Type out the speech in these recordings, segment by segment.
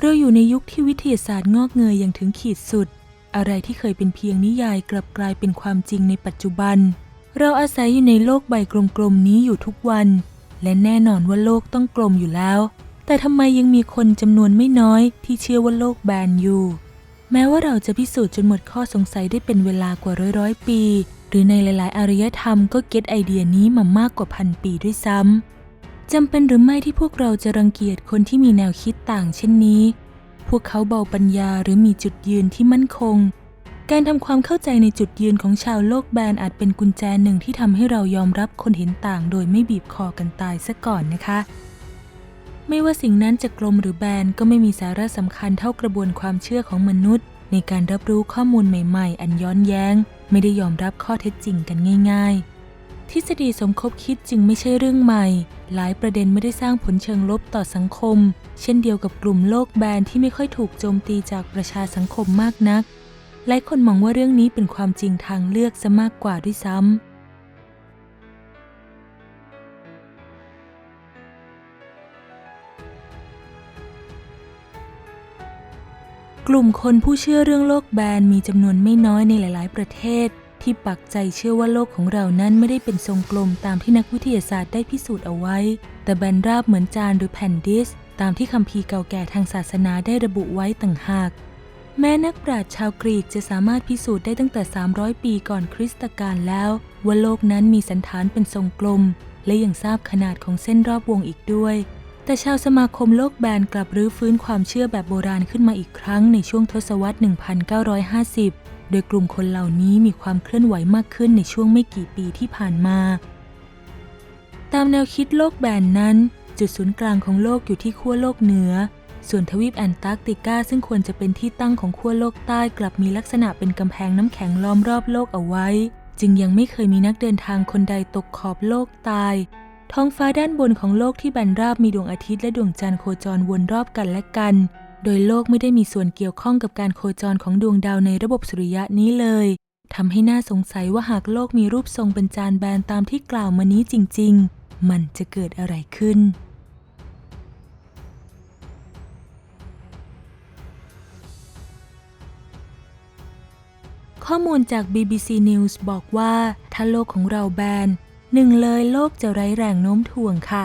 เราอยู่ในยุคที่วิทยาศาสตร์งอกเงยอย่างถึงขีดสุด อะไรที่เคยเป็นเพียงนิยายกลับกลายเป็นความจริงในปัจจุบัน เราอาศัยอยู่ในโลกใบกลมๆนี้อยู่ทุกวัน และแน่นอนว่าโลกต้องกลมอยู่แล้ว แต่ทำไมยังมีคนจำนวนไม่น้อยที่เชื่อว่าโลกแบนอยู่ แม้ว่าเราจะพิสูจน์จนหมดข้อสงสัยได้เป็นเวลากว่าร้อยร้อยปี หรือในหลาย ๆอารยธรรมก็เก็ตไอเดียนี้มามากกว่าพันปีด้วยซ้ำ จำเป็นหรือไม่ที่พวกเราจะรังเกียจคนที่มีแนวคิดต่างเช่นนี้ พวกเขาเบาปัญญาหรือมีจุดยืนที่มั่นคง การทำความเข้าใจในจุดยืนของชาวโลกแบนอาจเป็นกุญแจหนึ่งที่ทำให้เรายอมรับคนเห็นต่าง โดยไม่บีบคอกันตายซะก่อนนะคะ ไม่ว่าสิ่งนั้นจะกลมหรือแบนก็ไม่มีสาระสำคัญเท่ากระบวนความเชื่อของมนุษย์ ในการรับรู้ข้อมูลใหม่ ๆ อันย้อนแย้ง ไม่ได้ยอมรับข้อเท็จจริงกันง่าย ๆ ทฤษฎีสมคบคิดจึงไม่ใช่เรื่องใหม่ หลายประเด็นไม่ได้สร้างผลเชิงลบต่อสังคม เช่นเดียวกับกลุ่มโลกแบนที่ไม่ค่อยถูกโจมตีจากประชาสังคมมากนัก หลายคนมองว่าเรื่องนี้เป็นความจริงทางเลือกซะมากกว่าด้วยซ้ำกลุ่มคนผู้เชื่อเรื่องโลกแบนมีจำนวนไม่น้อยในหลาย ๆ ประเทศ ที่ปักใจเชื่อว่าโลกของเรานั้นไม่ได้เป็นทรงกลมตามที่นักวิทยาศาสตร์ได้พิสูจน์เอาไว้ แต่แบนราบเหมือนจานหรือแผ่นดิส ตามที่คัมภีร์เก่าแก่ทางศาสนาได้ระบุไว้ต่างหาก แม้นักปราชญ์ชาวกรีกจะสามารถพิสูจน์ได้ตั้งแต่ 300 ปีก่อนคริสตกาลแล้ว ว่าโลกนั้นมีสันฐานเป็นทรงกลม และยังทราบขนาดของเส้นรอบวงอีกด้วยแต่ชาวสมาคมโลกแบนกลับรื้อฟื้นความเชื่อแบบโบราณขึ้นมาอีกครั้งในช่วงทศวรรษ 1950 โดยกลุ่มคนเหล่านี้มีความเคลื่อนไหวมากขึ้นในช่วงไม่กี่ปีที่ผ่านมา ตามแนวคิดโลกแบนนั้น จุดศูนย์กลางของโลกอยู่ที่ขั้วโลกเหนือ ส่วนทวีปแอนตาร์กติกาซึ่งควรจะเป็นที่ตั้งของขั้วโลกใต้กลับมีลักษณะเป็นกำแพงน้ำแข็งล้อมรอบโลกเอาไว้ จึงยังไม่เคยมีนักเดินทางคนใดตกขอบโลกตาย ท้องฟ้าด้านบนของโลกที่แบนราบมีดวงอาทิตย์และดวงจันทร์โคจรวนรอบกันและกัน โดยโลกไม่ได้มีส่วนเกี่ยวข้องกับการโคจรของดวงดาวในระบบสุริยะนี้เลยทำให้น่าสงสัยว่าหากโลกมีรูปทรงเป็นจานแบนตามที่กล่าวมานี้จริง ๆ มันจะเกิดอะไรขึ้น ข้อมูลจาก BBC News บอกว่า ถ้าโลกของเราแบนหนึ่งเลยโลกจะไร้แรงโน้มถ่วงค่ะ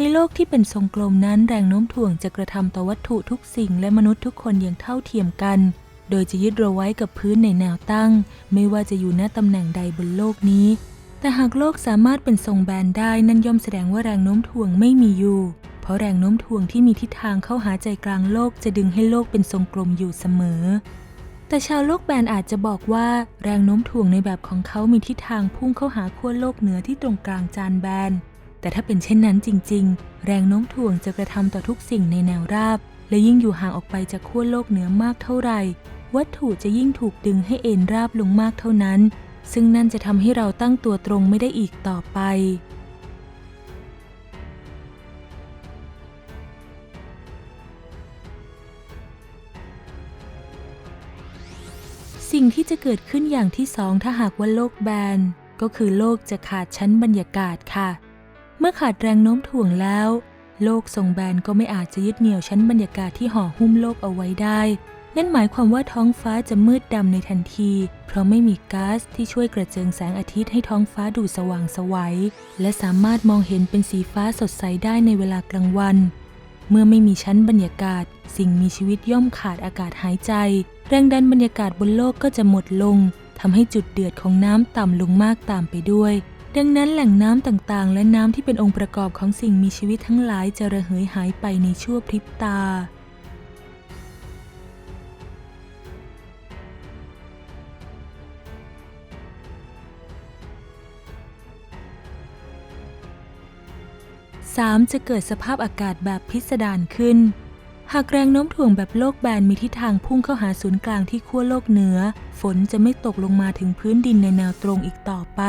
ในโลกที่เป็นทรงกลมนั้นแรงโน้มถ่วงจะกระทำต่อวัตถุทุกสิ่งและมนุษย์ทุกคนอย่างเท่าเทียมกัน โดยจะยึดเราไว้กับพื้นในแนวตั้ง ไม่ว่าจะอยู่ณตำแหน่งใดบนโลกนี้ แต่หากโลกสามารถเป็นทรงแบนได้นั่นย่อมแสดงว่าแรงโน้มถ่วงไม่มีอยู่ เพราะแรงโน้มถ่วงที่มีทิศทางเข้าหาใจกลางโลกจะดึงให้โลกเป็นทรงกลมอยู่เสมอ แต่ชาวโลกแบนอาจจะบอกว่า แรงโน้มถ่วงในแบบของเขามีทิศทางพุ่งเข้าหาขั้วโลกเหนือที่ตรงกลางจานแบน แต่ถ้าเป็นเช่นนั้นจริง ๆ แรงโน้มถ่วงจะกระทำต่อทุกสิ่งในแนวราบ และยิ่งอยู่ห่างออกไปจากขั้วโลกเหนือมากเท่าไหร่ วัตถุจะยิ่งถูกดึงให้เอ็นราบลงมากเท่านั้น ซึ่งนั่นจะทำให้เราตั้งตัวตรงไม่ได้อีกต่อไปสิ่งที่จะเกิดขึ้นอย่างที่สองถ้าหากว่าโลกแบน ก็คือโลกจะขาดชั้นบรรยากาศค่ะ เมื่อขาดแรงโน้มถ่วงแล้ว โลกทรงแบนก็ไม่อาจจะยึดเหนี่ยวชั้นบรรยากาศที่ห่อหุ้มโลกเอาไว้ได้ นั่นหมายความว่าท้องฟ้าจะมืดดำในทันที เพราะไม่มีก๊าซที่ช่วยกระเจิงแสงอาทิตย์ให้ท้องฟ้าดูสว่างสวัย และสามารถมองเห็นเป็นสีฟ้าสดใสได้ในเวลากลางวัน เมื่อไม่มีชั้นบรรยากาศ สิ่งมีชีวิตย่อมขาดอากาศหายใจ แรงดันบรรยากาศบนโลกก็จะหมดลงทำให้จุดเดือดของน้ำต่ำลงมากตามไปด้วย ดังนั้นแหล่งน้ำต่างๆ และน้ำที่เป็นองค์ประกอบของสิ่งมีชีวิตทั้งหลายจะระเหยหายไปในชั่วพริบตา 3. จะเกิดสภาพอากาศแบบพิสดารขึ้น หากแรงโน้มถ่วงแบบโลกแบนมีทิศทางพุ่งเข้าหาศูนย์กลางที่ขั้วโลกเหนือ ฝนจะไม่ตกลงมาถึงพื้นดินในแนวตรงอีกต่อไป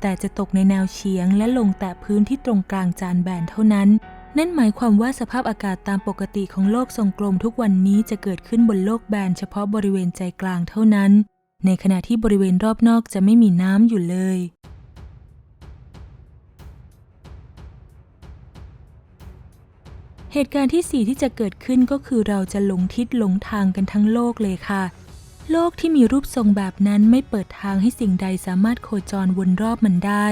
แต่จะตกในแนวเฉียงและลงแตะพื้นที่ตรงกลางจานแบนเท่านั้น นั่นหมายความว่าสภาพอากาศตามปกติของโลกทรงกลมทุกวันนี้จะเกิดขึ้นบนโลกแบนเฉพาะบริเวณใจกลางเท่านั้น ในขณะที่บริเวณรอบนอกจะไม่มีน้ำอยู่เลย เหตุการณ์ที่สี่ที่จะเกิดขึ้นก็คือเราจะหลงทิศหลงทางกันทั้งโลกเลยค่ะ โลกที่มีรูปทรงแบบนั้นไม่เปิดทางให้สิ่งใดสามารถโคจรวนรอบมันได้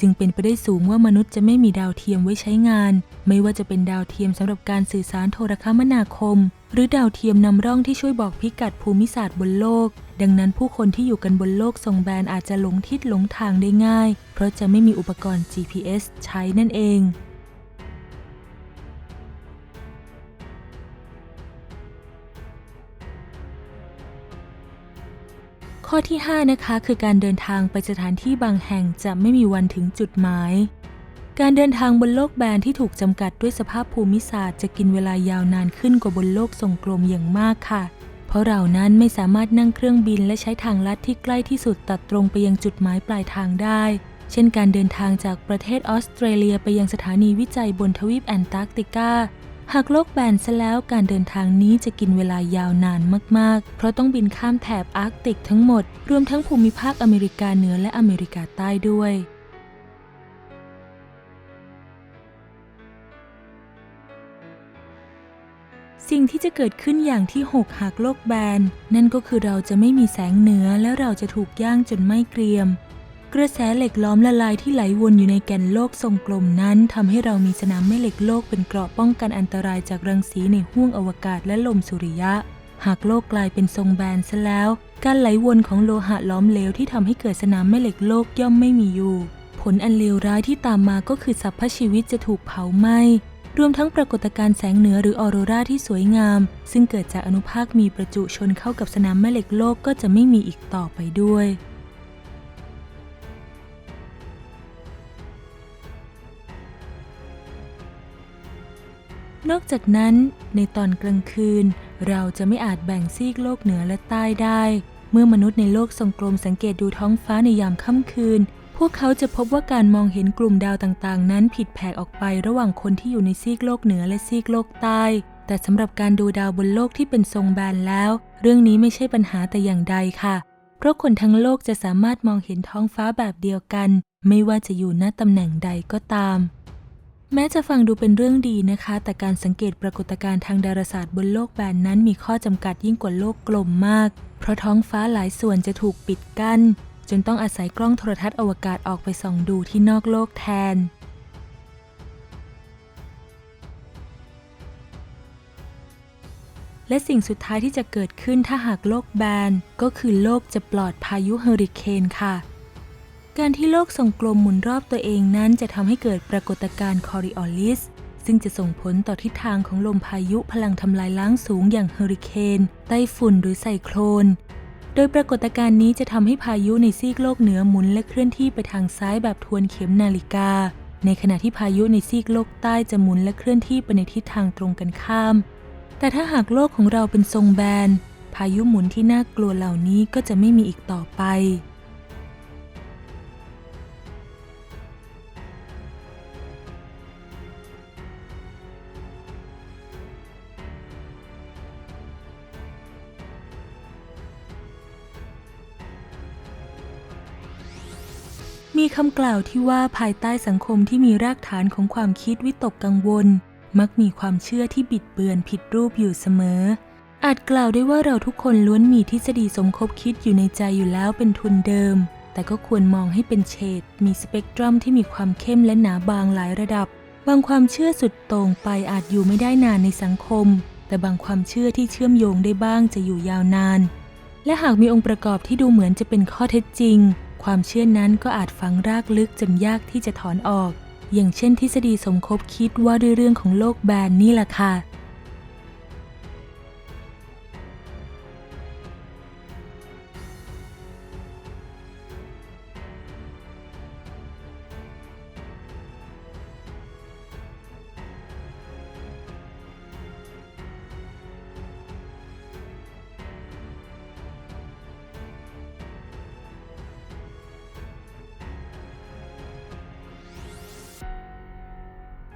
จึงเป็นไปได้สูงว่ามนุษย์จะไม่มีดาวเทียมไว้ใช้งาน ไม่ว่าจะเป็นดาวเทียมสำหรับการสื่อสารโทรคมนาคม หรือดาวเทียมนำร่องที่ช่วยบอกพิกัดภูมิศาสตร์บนโลก ดังนั้นผู้คนที่อยู่กันบนโลกทรงแบนอาจจะหลงทิศหลงทางได้ง่าย เพราะจะไม่มีอุปกรณ์ GPS ใช้นั่นเอง ข้อที่ 5 นะคะ คือการเดินทางไปสถานที่บางแห่งจะไม่มีวันถึงจุดหมาย การเดินทางบนโลกแบนที่ถูกจำกัดด้วยสภาพภูมิศาสตร์จะกินเวลายาวนานขึ้นกว่าบนโลกทรงกลมอย่างมากค่ะ เพราะเรานั้นไม่สามารถนั่งเครื่องบินและใช้ทางลัดที่ใกล้ที่สุดตัดตรงไปยังจุดหมายปลายทางได้ เช่นการเดินทางจากประเทศออสเตรเลียไปยังสถานีวิจัยบนทวีปแอนตาร์กติกา หากโลกแบนซะแล้วการเดินทางนี้จะกินเวลายาวนานมากๆ เพราะต้องบินข้ามแถบอาร์กติกทั้งหมด รวมทั้งภูมิภาคอเมริกาเหนือและอเมริกาใต้ด้วยสิ่งที่จะเกิดขึ้นอย่างที่ 6 หากโลกแบน นั่นก็คือเราจะไม่มีแสงเหนือและเราจะถูกย่างจนไม่เกรียม กระแสเหล็กล้อมละลายที่ไหลวนอยู่ในแก่นโลกทรงกลมนั้นทำให้เรามีสนามแม่เหล็กโลกเป็นเกราะป้องกันอันตรายจากรังสีในห้วงอวกาศและลมสุริยะ หากโลกกลายเป็นทรงแบนซะแล้ว การไหลวนของโลหะล้อมเหลวที่ทำให้เกิดสนามแม่เหล็กโลกย่อมไม่มีอยู่ ผลอันเลวร้ายที่ตามมาก็คือสรรพชีวิตจะถูกเผาไหม้รวมทั้งปรากฏการณ์แสงเหนือหรือออโรราที่สวยงาม ซึ่งเกิดจากอนุภาคมีประจุชนเข้ากับสนามแม่เหล็กโลกก็จะไม่มีอีกต่อไปด้วย นอกจากนั้นในตอนกลางคืน เราจะไม่อาจแบ่งซีกโลกเหนือและใต้ได้ เมื่อมนุษย์ในโลกทรงกลมสังเกตดูท้องฟ้าในยามค่ำคืน พวกเขาจะพบว่าการมองเห็นกลุ่มดาวต่างๆ นั้นผิดแผกออกไประหว่างคนที่อยู่ในซีกโลกเหนือและซีกโลกใต้ แต่สำหรับการดูดาวบนโลกที่เป็นทรงแบนแล้ว เรื่องนี้ไม่ใช่ปัญหาแต่อย่างใดค่ะ เพราะคนทั้งโลกจะสามารถมองเห็นท้องฟ้าแบบเดียวกัน ไม่ว่าจะอยู่ณตำแหน่งใดก็ตาม แม้จะฟังดูเป็นเรื่องดีนะคะ แต่การสังเกตปรากฏการณ์ทางดาราศาสตร์บนโลกแบนนั้นมีข้อจำกัดยิ่งกว่าโลกกลมมาก เพราะท้องฟ้าหลายส่วนจะถูกปิดกั้น จนต้องอาศัยกล้องโทรทัศน์อวกาศออกไปส่องดูที่นอกโลกแทน และสิ่งสุดท้ายที่จะเกิดขึ้นถ้าหากโลกแบนก็คือโลกจะปลอดพายุเฮอริเคนค่ะ การที่โลกทรงกลมหมุนรอบตัวเองนั้นจะทำให้เกิดปรากฏการณ์คอริออลิส ซึ่งจะส่งผลต่อทิศทางของลมพายุพลังทำลายล้างสูงอย่างเฮอริเคนไต้ฝุ่นหรือไซโคลนโดยปรากฏการณ์นี้จะทำให้พายุในซีกโลกเหนือหมุนและเคลื่อนที่ไปทางซ้ายแบบทวนเข็มนาฬิกา ในขณะที่พายุในซีกโลกใต้จะหมุนและเคลื่อนที่ไปในทิศทางตรงกันข้าม แต่ถ้าหากโลกของเราเป็นทรงแบน พายุหมุนที่น่ากลัวเหล่านี้ก็จะไม่มีอีกต่อไป มีคำกล่าวที่ว่าภายใต้สังคมที่มีรากฐานของความคิดวิตกกังวล มักมีความเชื่อที่บิดเบือนผิดรูปอยู่เสมอ อาจกล่าวได้ว่าเราทุกคนล้วนมีทฤษฎีสมคบคิดอยู่ในใจอยู่แล้วเป็นทุนเดิม แต่ก็ควรมองให้เป็นเฉดมีสเปกตรัมที่มีความเข้มและหนาบางหลายระดับ บางความเชื่อสุดโต่งไปอาจอยู่ไม่ได้นานในสังคม แต่บางความเชื่อที่เชื่อมโยงได้บ้างจะอยู่ยาวนาน และหากมีองค์ประกอบที่ดูเหมือนจะเป็นข้อเท็จจริง ความเชื่อนั้นก็อาจฝังรากลึกจนยากที่จะถอนออก อย่างเช่นทฤษฎีสมคบคิดว่าด้วยเรื่องของโลกแบนนี่แหละค่ะ